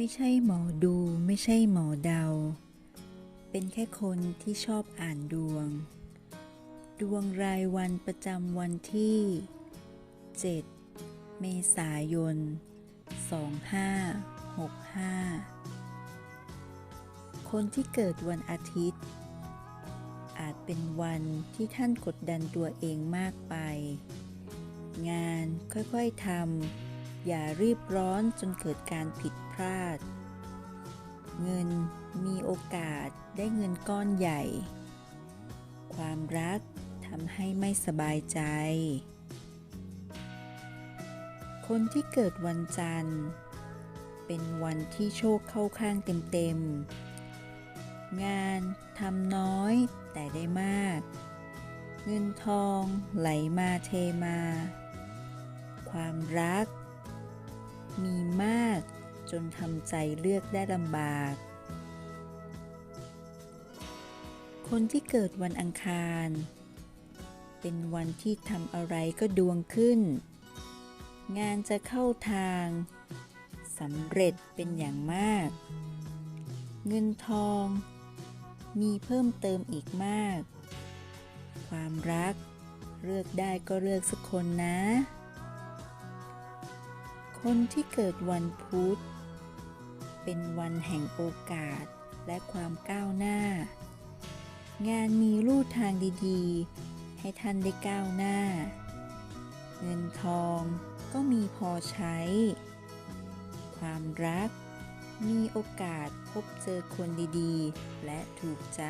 ไม่ใช่หมอดูไม่ใช่หมอเดา เป็นแค่คนที่ชอบอ่านดวง ดวงรายวันประจำวันที่ 7 เมษายน 2565 คนที่เกิดวันอาทิตย์ อาจเป็นวันที่ท่านกดดันตัวเองมากไป งานค่อยๆทำ อย่ารีบร้อนจนเกิดการผิดพลาด เงินมีโอกาสได้เงินก้อนใหญ่ ความรักทำให้ไม่สบายใจ คนที่เกิดวันจันทร์ เป็นวันที่โชคเข้าข้างเต็มๆ งานทำน้อยแต่ได้มาก เงินทองไหลมาเทมา ความรัก มีมาก จนทำใจเลือกได้ลำบาก คนที่เกิดวันอังคาร เป็นวันที่ทำอะไรก็ดวงขึ้น งานจะเข้าทางสำเร็จเป็นอย่างมาก เงินทอง มีเพิ่มเติมอีกมาก ความรักเลือกได้ก็เลือกสักคนนะ คนที่เกิดวันพุธ เป็นวันแห่งโอกาสและความก้าวหน้า งานมีลู่ทางดีๆ ให้ท่านได้ก้าวหน้า เงินทองก็มีพอใช้ ความรักมีโอกาสพบเจอคนดีๆ และถูกใจ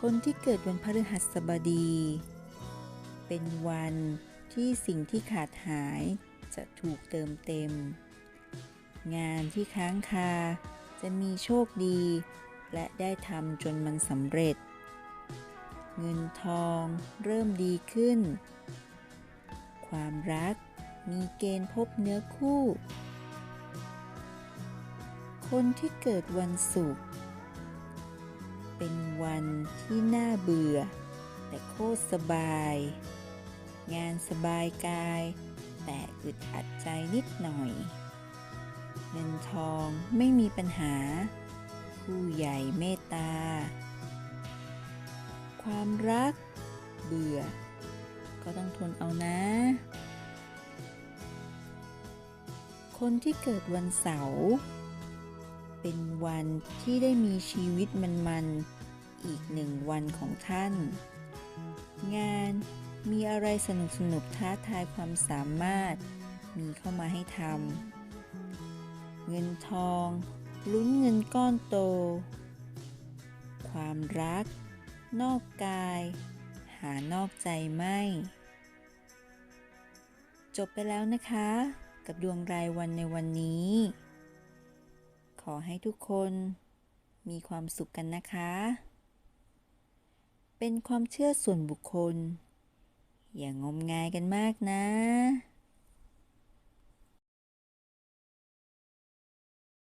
คนที่เกิดวันพฤหัสบดี เป็นวัน ที่สิ่งที่ขาดหายจะถูกเติมเต็ม งานที่ค้างคาจะมีโชคดี และได้ทำจนมันสำเร็จ เงินทองเริ่มดีขึ้น ความรักมีเกณฑ์พบเนื้อคู่ คนที่เกิดวันศุกร์เป็นวันที่น่าเบื่อ แต่โคตรสบาย งานสบายกาย แต่อึดอัดใจนิดหน่อย เงินทองไม่มีปัญหา ผู้ใหญ่เมตตา ความรัก เบื่อ ก็ต้องทนเอานะ คนที่เกิดวันเสาร์เป็นวันที่ได้มีชีวิตมันๆ อีกหนึ่งวันของท่าน งาน มีอะไรสนุกสนุกๆท้าทายความสามารถ มีเข้ามาให้ทำ เงินทอง ลุ้นเงินก้อนโต ความรัก นอกกาย หานอกใจไม่ จบไปแล้วนะคะ กับดวงรายวันในวันนี้ ขอให้ทุกคนมีความสุขกันนะคะ เป็นความเชื่อส่วนบุคคล อย่างงมงายกันมากนะ